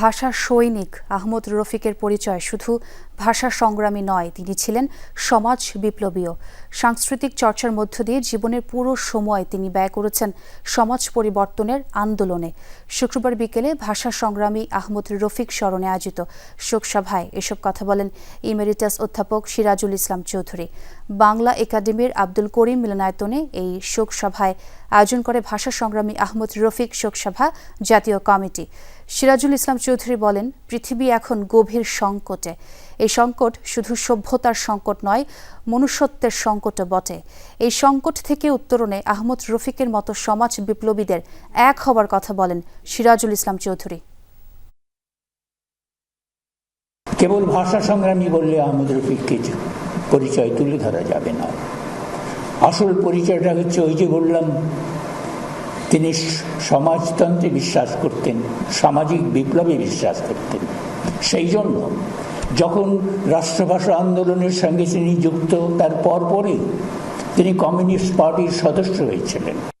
ভাষা সৈনিক আহমদ রফিকের পরিচয় শুধু ভাষা সংগ্রামী নয়, তিনি ছিলেন সমাজ বিপ্লবীও। সাংস্কৃতিক চর্চার মধ্য দিয়ে জীবনের পুরো সময় তিনি ব্যয় করেছেন সমাজ পরিবর্তনের আন্দোলনে। শুক্রবার বিকেলে ভাষা সংগ্রামী আহমদ রফিক স্মরণে আয়োজিত শোকসভায় এসব কথা বলেন ইমেরিটাস অধ্যাপক সিরাজুল ইসলাম চৌধুরী। বাংলা একাডেমির আব্দুল করিম মিলনায়তনে এই শোকসভায় আয়োজন করে ভাষা সংগ্রামী আহমদ রফিক শোকসভা জাতীয় কমিটি। সিরাজুল ইসলাম চৌধুরী বলেন, পৃথিবী এখন গভীর সংকটে। এই সংকট শুধু সভ্যতার সংকট নয়, মনুষ্যত্বের সংকটও বটে। এই সংকট থেকে উত্তরণে আহমদ রফিকের মতো সমাজ বিপ্লবীদের এক হবার কথা বলেন সিরাজুল ইসলাম চৌধুরী। কেবল ভাষা সংগ্রামী বললে আহমদ রফিককে পরিচয় তুলে ধরা যাবে না। আসল পরিচয়টা হচ্ছে ওই যে বললাম তিনি সমাজতন্ত্রে বিশ্বাস করতেন, সামাজিক বিপ্লবে বিশ্বাস করতেন। সেই জন্য যখন রাষ্ট্রভাষা আন্দোলনের সঙ্গে তিনি যুক্ত, তার পরপরই তিনি কমিউনিস্ট পার্টির সদস্য হয়েছিলেন।